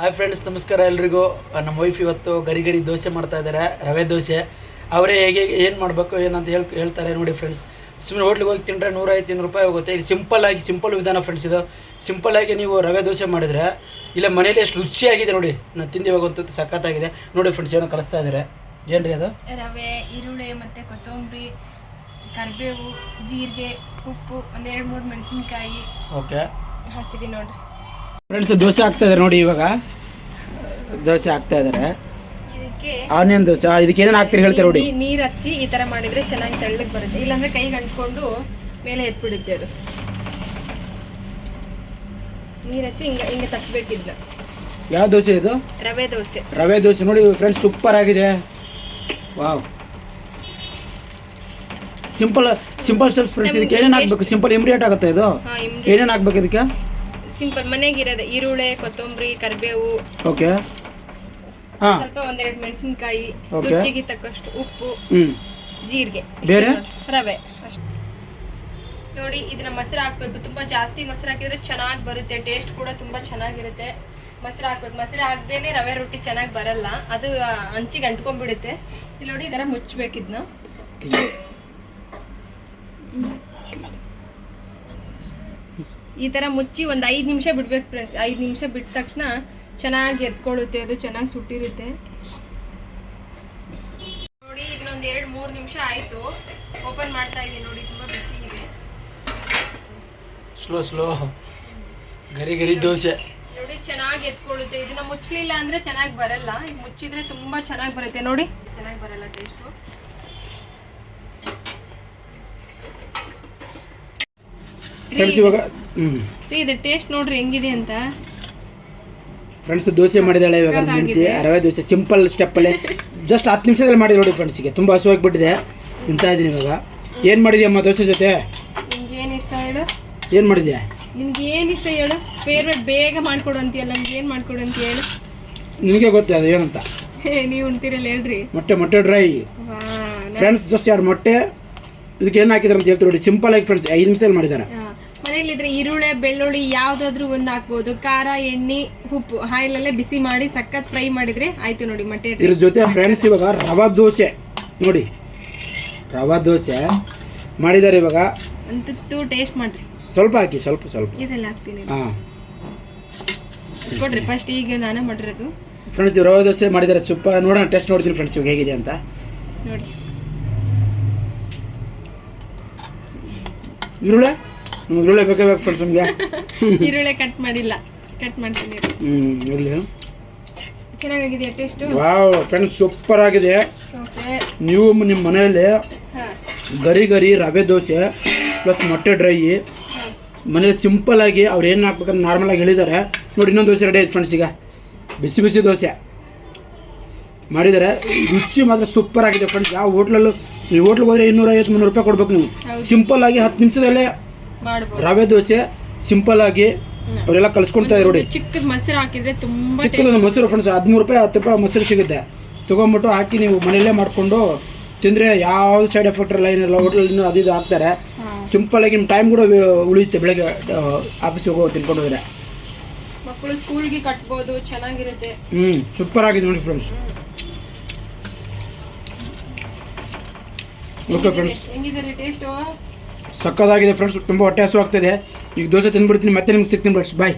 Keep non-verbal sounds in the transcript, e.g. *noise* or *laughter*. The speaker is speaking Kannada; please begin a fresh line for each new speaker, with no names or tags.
ಹಾಯ್ ಫ್ರೆಂಡ್ಸ್ ನಮಸ್ಕಾರ ಎಲ್ರಿಗೂ. ನಮ್ಮ ವೈಫ್ ಇವತ್ತು ಗರಿ ಗರಿ ದೋಸೆ ಮಾಡ್ತಾ ಇದ್ದಾರೆ ರವೆ ದೋಸೆ. ಅವರೇ ಹೇಗೆ ಏನು ಮಾಡಬೇಕು ಏನಂತ ಹೇಳಿ ಹೇಳ್ತಾರೆ ನೋಡಿ ಫ್ರೆಂಡ್ಸ್ ಸುಮ್ಮನೆ ಹೋಟ್ಲಿಗೆ ಹೋಗಿ ತಿಂದರೆ ನೂರೈವತ್ತು ಇನ್ನೂರು ರೂಪಾಯಿ ಹೋಗುತ್ತೆ. ಇದು ಸಿಂಪಲ್ ಆಗಿ ಸಿಂಪಲ್ ವಿಧಾನ ಫ್ರೆಂಡ್ಸ್ ಇದು. ಸಿಂಪಲ್ ಆಗಿ ನೀವು ರವೆ ದೋಸೆ ಮಾಡಿದರೆ ಇಲ್ಲ ಮನೇಲಿ ಎಷ್ಟು ರುಚಿಯಾಗಿದೆ ನೋಡಿ. ನಾನು ತಿಂದಿವಾಗಂತೂ ಸಖತ್ತಾಗಿದೆ. ನೋಡಿ ಫ್ರೆಂಡ್ಸ್ ಏನೋ ಕಲಿಸ್ತಾ ಇದ್ದಾರೆ ಏನು ರೀ ಅದು?
ರವೆ ಈರುಳ್ಳಿ ಮತ್ತು ಕೊತ್ತಂಬರಿ ಕರಿಬೇವು ಜೀರಿಗೆ ಉಪ್ಪು ಒಂದೆರಡು ಮೂರು ಮೆಣಸಿನ್ಕಾಯಿ
ಓಕೆ
ಹಾಕಿದ್ದೀನಿ ನೋಡ್ರಿ.
ಫ್ರೆಂಡ್ಸ್ ದೋಸೆ ಆಗ್ತಾ ಇದ್ದಾರೆ ನೋಡಿ ಇವಾಗ. ದೋಸೆ ಹಾಕ್ತಾ ಇದ್ದಾರೆ ಆನಿಯನ್ ದೋಸೆ. ಇದಕ್ಕೆ ಏನೇನು ಹಾಕ್ತೀರಿ ಹೇಳ್ತಾರೆ ನೋಡಿ.
ನೀರು ಹಚ್ಚಿ ಈ ತರ ಮಾಡಿದ್ರೆ ಚೆನ್ನಾಗಿ ತೆಳ್ಳಗೆ ಬರುತ್ತೆ. ಇಲ್ಲಾಂದ್ರೆ ಕೈಗೆ ಅಂಟ್ಕೊಂಡು ಮೇಲೆ ಎತ್ಬಿಡುತ್ತೆ ಅದು. ನೀರ್ ಹಚ್ಚಿ ಹಿಂಗ ಹಿಂಗೆ ತಟ್ಟಬೇಕಿದ್ದ
ಯಾವ ದೋಸೆ ಇದು?
ರವೆ ದೋಸೆ.
ರವೆ ದೋಸೆ. ನೋಡಿ ಫ್ರೆಂಡ್ಸ್ ಸೂಪರ್ ಆಗಿದೆ. Wow. Simple simple steps friends ಇದಕ್ಕೆ ಏನೇನು ಹಾಕ್ಬೇಕು? ಸಿಂಪಲ್ ಇಮಿಡಿಯೇಟ್ ಆಗುತ್ತೆ ಇದು? ಏನೇನು ಹಾಕ್ಬೇಕು ಇದಕ್ಕೆ?
ಸಿಂಪಲ್ ಮನೆಗಿರೋದು ಈರುಳ್ಳಿ ಕೊತ್ತಂಬರಿ ಕರಿಬೇವು.
ಓಕೆ. ಹಾ.
ಸ್ವಲ್ಪ ಒಂದೆರಡು ಮೆಣಸಿನಕಾಯಿ
Okay.
ರುಚಿಗೆ ತಕ್ಕಷ್ಟು ಉಪ್ಪು
ಹ್ಮ್.
ಜೀರಿಗೆ. ಇಷ್ಟೇ
ಬೇರೆ?
ನೋಡಿ. ರವೆ. ಅಷ್ಟೇ. ನೋಡಿ ಇದನ್ನ ಮೊಸರು ಹಾಕ್ಬೇಕು. ತುಂಬಾ ಜಾಸ್ತಿ ಮೊಸರು ಹಾಕಿದ್ರೆ ಚೆನ್ನಾಗಿ ಬರುತ್ತೆ. ಟೇಸ್ಟ್ ಕೂಡ ತುಂಬಾ ಚೆನ್ನಾಗಿರುತ್ತೆ. ಮೊಸರು ಹಾಕ್ಬೇಕು. ಮೊಸರು ಹಾಕ್ದೇನೆ ರವೆ ರೊಟ್ಟಿ ಚೆನ್ನಾಗಿ ಬರಲ್ಲ. ಅದು ಆ, ಹಂಚಿಗೆ ಅಂಟ್ಕೊಂಡ್ಬಿಡುತ್ತೆ. ಇಲ್ಲಿ ನೋಡಿ ಇದರ ಮುಚ್ಚಬೇಕು ಇದನ್ನ ಈ ಥರ ಮುಚ್ಚಿ ಒಂದು ಐದು ನಿಮಿಷ ಬಿಡ್ಬೇಕು ಫ್ರೆಂಡ್ಸ್ ಐದು ನಿಮಿಷ ಬಿಟ್ಟ ತಕ್ಷಣ ಚೆನ್ನಾಗಿ ಎತ್ಕೊಳ್ಳುತ್ತೆ ಅದು ಚೆನ್ನಾಗಿ ಸುಟ್ಟಿರುತ್ತೆ. ನೋಡಿ ಇದನ್ನೊಂದು ಎರಡು ಮೂರು ನಿಮಿಷ ಆಯಿತು. ಓಪನ್ ಮಾಡ್ತಾ ಇದ್ದೀನಿ ನೋಡಿ ತುಂಬ ಬಿಸಿ ಇದೆ.
ಸ್ಲೋ ಸ್ಲೋ ಗರಿ ಗರಿ ದೋಸೆ.
ನೋಡಿ ಚೆನ್ನಾಗಿ ಎತ್ಕೊಳ್ಳುತ್ತೆ ಇದನ್ನ ಮುಚ್ಚಲಿಲ್ಲ ಅಂದ್ರೆ ಚೆನ್ನಾಗಿ ಬರಲ್ಲ. ಈಗ ಮುಚ್ಚಿದ್ರೆ ತುಂಬಾ ಚೆನ್ನಾಗಿ ಬರುತ್ತೆ ನೋಡಿ. ಚೆನ್ನಾಗಿ ಬರಲ್ಲ ಟೇಸ್ಟು
ಫ್ರೆಂಡ್ಸ್ ಇವಾಗ
ಇದು. ಟೇಸ್ಟ್ ನೋಡ್ರಿ ಹೆಂಗಿದೆ ಅಂತ.
ಫ್ರೆಂಡ್ಸ್ ದೋಸೆ ಮಾಡಿದಾಳೆ ಇವಾಗ ಹೆಂಡ್ತಿ ರವೆ ದೋಸೆ ಸಿಂಪಲ್ ಸ್ಟೆಪ್ಪಲ್ಲಿ ಜಸ್ಟ್ ಹತ್ತು ನಿಮಿಷದಲ್ಲಿ ಮಾಡಿ ನೋಡಿ ಫ್ರೆಂಡ್ಸಿಗೆ ತುಂಬ ಹಸುವಾಗಿಬಿಟ್ಟಿದೆ ತಿಂತಾ ಇದ್ದೀನಿ ಇವಾಗ. ಏನು ಮಾಡಿದ್ಯಮ್ಮ ದೋಸೆ ಜೊತೆ?
ಏನ್ ಇಷ್ಟ ಹೇಳು?
ಏನು ಮಾಡಿದ್ಯಾ?
ನಿಮ್ಗೆ ಏನು ಇಷ್ಟ ಹೇಳು? ಫೇವ್ರೆಟ್ ಬೇಗ ಮಾಡ್ಕೊಡು ಅಂತೀಯಲ್ಲ ನಿಮ್ಗೆ ಏನು ಮಾಡ್ಕೊಡು ಅಂತ ಹೇಳು.
ನಿನಗೆ ಗೊತ್ತ ಅದು ಏನಂತ?
ನೀವು ಉಣ್ತಿರಲ್ಲ ಹೇಳ್ರಿ.
ಮೊಟ್ಟೆ ಮೊಟ್ಟೆ ಡ್ರೈ ಫ್ರೆಂಡ್ಸ್ ಜಸ್ಟ್ ಎರಡು ಮೊಟ್ಟೆ. ಇದಕ್ಕೆ ಏನು ಹಾಕಿದ್ರು ಅಂತ ಹೇಳ್ತಾರೆ ನೋಡಿ. ಸಿಂಪಲ್ ಆಗಿ ಫ್ರೆಂಡ್ಸ್ ಐದು ನಿಮಿಷದಲ್ಲಿ ಮಾಡಿದ್ದಾರೆ.
ಮನೇಲಿದ್ರೆ ಈರುಳ್ಳಿ ಬೆಳ್ಳುಳ್ಳಿ ಯಾವ್ದಾದ್ರು ಒಂದು ಹಾಕ್ಬೋದು. ಖಾರ ಎಣ್ಣೆ ಉಪ್ಪು. ಹಾಯಿಲಲ್ಲೇ ಬಿಸಿ ಮಾಡಿ ಸಖತ್ ಫ್ರೈ ಮಾಡಿದ್ರೆ ಆಯ್ತು ನೋಡಿ ಮೊಟ್ಟೆ
ಇದ್ರ ಜೊತೆ ಫ್ರೆಂಡ್ಸ್ ಇವಾಗ ರವಾ ದೋಸೆ. ನೋಡಿ ರವಾ ದೋಸೆ ಮಾಡಿದ್ದಾರೆ ಇವಾಗ.
ಅಂತೂ ಟೇಸ್ಟ್ ಮಾಡ್ರಿ.
ಸ್ವಲ್ಪ ಹಾಕಿ ಸ್ವಲ್ಪ ಸ್ವಲ್ಪ.
ಇದೆಲ್ಲ ಹಾಕ್ತೀನಿ.
ಹಾಂ.
ಕೊಡ್ರಿ ಫಸ್ಟ್ ಈಗ ನಾನೇ ಮಾಡಿರೋದು.
ಫ್ರೆಂಡ್ಸ್ ರವಾ ದೋಸೆ ಮಾಡಿದ್ದಾರೆ. ಸೂಪರ್ ನೋಡೋಣ ಟೆಸ್ಟ್ ನೋಡ್ತೀನಿ ಫ್ರೆಂಡ್ಸ್ ಇವಾಗ ಹೇಗಿದೆ ಅಂತ.
ನೋಡಿ.
ಈರುಳ್ಳಿ? ಈರುಳ್ಳಿ ಬೇಕೇ ಬೇಕು ಫ್ರೆಂಡ್ಸ್ ನಿಮಗೆ. *laughs*
ಈರುಳ್ಳಿ ಕಟ್ ಮಾಡಿಲ್ಲ. ಕಟ್ ಮಾಡ್ತೀನಿ.
ಹ್ಞೂ ಈರುಳ್ಳಿ
ಚೆನ್ನಾಗಾಗಿದೆಯಾ ಟೇಸ್ಟು
ವಾವ್ ಫ್ರೆಂಡ್ಸ್ ಸೂಪರ್ ಆಗಿದೆ. ನೀವು ನಿಮ್ಮ ಮನೆಯಲ್ಲಿ ಗರಿ ಗರಿ ರವೆ ದೋಸೆ ಪ್ಲಸ್ ಮೊಟ್ಟೆ ಡ್ರೈ ಮನೇಲಿ ಸಿಂಪಲ್ ಆಗಿ ಅವ್ರು ಏನು ಹಾಕ್ಬೇಕಂತ ನಾರ್ಮಲ್ ಆಗಿ ಹೇಳಿದ್ದಾರೆ ನೋಡಿ ಇನ್ನೊಂದು ದೋಸೆ ರೆಡಿ ಆಯ್ತು ಫ್ರೆಂಡ್ಸ್ ಈಗ. ಬಿಸಿ ಬಿಸಿ ದೋಸೆ. ಮಾಡಿದ್ದಾರೆ ರುಚಿ ಮಾತ್ರ ಸೂಪರ್ ಆಗಿದೆ ಫ್ರೆಂಡ್ಸ್ ಯಾವ ಹೋಟ್ಲಲ್ಲೂ ಈ ಹೋಟ್ಲಿಗೆ ಹೋದರೆ ಇನ್ನೂರೈವತ್ತು ಮುನ್ನೂರು ರೂಪಾಯಿ ಕೊಡ್ಬೇಕು ನೀವು. ಸಿಂಪಲ್ ಆಗಿ ಹತ್ತು ನಿಮಿಷದಲ್ಲೇ
ಮಾಡ್ಬೋದು.
ರವೆ ದೋಸೆ ಸಿಂಪಲ್ ಆಗಿ ಅವರೆಲ್ಲ ಕಲಿಸ್ಕೊಳ್ತಾ ಇದ್ದಾರೆ ನೋಡಿ
ಚಿಕ್ಕದ ಮೊಸರು ಹಾಕಿದ್ರೆ ತುಂಬಾ
ಚಿಕ್ಕದೊಂದು ಮೊಸರು ಫ್ರೆಂಡ್ಸ್ ಹದಿಮೂರು ರೂಪಾಯಿ ಹತ್ತು ರೂಪಾಯಿ ಮೊಸರು ಸಿಗುತ್ತೆ. ತೊಗೊಂಬಿಟ್ಟು ಹಾಕಿ ನೀವು ಮನೆಯಲ್ಲೇ ಮಾಡಿಕೊಂಡು ತಿಂದರೆ ಯಾವ ಸೈಡ್ ಎಫೆಕ್ಟ್ ಇಲ್ಲ ಏನಿಲ್ಲ ಹೋಟ್ಲಲ್ಲಿ ಅದು ಇದು ಹಾಕ್ತಾರೆ. ಸಿಂಪಲ್ ಆಗಿ ನಿಮ್ಮ ಟೈಮ್ ಕೂಡ ಉಳಿಯುತ್ತೆ ಬೆಳಗ್ಗೆ ಆಫೀಸಿಗೆ ಹೋಗೋ ತಿನ್ಕೊಂಡು ಹೋದ್ರೆ.
ಮಕ್ಕಳು ಸ್ಕೂಲ್ಗೆ ಕಟ್ಬೋದು ಚೆನ್ನಾಗಿರುತ್ತೆ.
ಹ್ಞೂ ಸೂಪರ್ ಆಗಿದೆ ನೋಡಿ ಫ್ರೆಂಡ್ಸ್ ಓಕೆ ಫ್ರೆಂಡ್ಸ್
ಹೆಂಗಿದೆ ಟೇಸ್ಟು
ಸಕ್ಕದಾಗಿದೆ ಫ್ರೆಂಡ್ಸ್ ತುಂಬ ಹೊಟ್ಟೆ ಹಸು ಆಗ್ತಿದೆ ಈಗ ದೋಸೆ ತಿಂದ್ಬಿಡ್ತೀನಿ ಮತ್ತೆ ನಿಮ್ಗೆ ಸಿಗ್ತೀನಿ ಫ್ರೆಂಡ್ಸ್ ಬಾಯ್